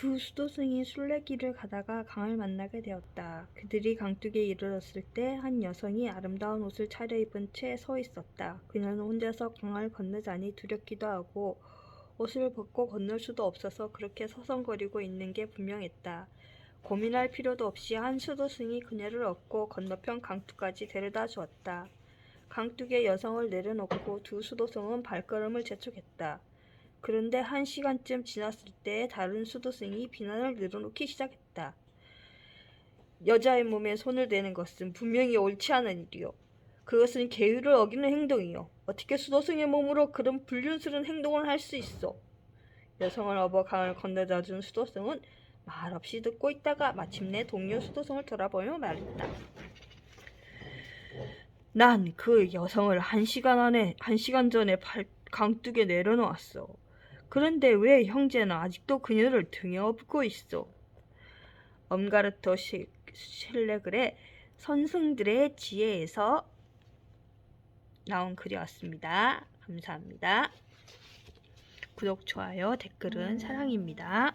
두 수도승이 순례길을 가다가 강을 만나게 되었다. 그들이 강둑에 이르렀을 때 한 여성이 아름다운 옷을 차려입은 채 서 있었다. 그녀는 혼자서 강을 건너자니 두렵기도 하고 옷을 벗고 건널 수도 없어서 그렇게 서성거리고 있는 게 분명했다. 고민할 필요도 없이 한 수도승이 그녀를 얻고 건너편 강둑까지 데려다 주었다. 강둑에 여성을 내려놓고 두 수도승은 발걸음을 재촉했다. 그런데 한 시간쯤 지났을 때 다른 수도승이 비난을 늘어놓기 시작했다. 여자의 몸에 손을 대는 것은 분명히 옳지 않은 일이요. 그것은 계율을 어기는 행동이요. 어떻게 수도승의 몸으로 그런 불륜스러운 행동을 할 수 있어? 여성을 업어 강을 건너다 준 수도승은 말없이 듣고 있다가 마침내 동료 수도승을 돌아보며 말했다. 난 그 여성을 한 시간 안에 한 시간 전에 발, 강둑에 내려놓았어. 그런데 왜 형제는 아직도 그녀를 등에 업고 있어? 엄가르토 시- 실레글의 선승들의 지혜에서 나온 글이었습니다. 감사합니다. 구독, 좋아요, 댓글은 사랑입니다.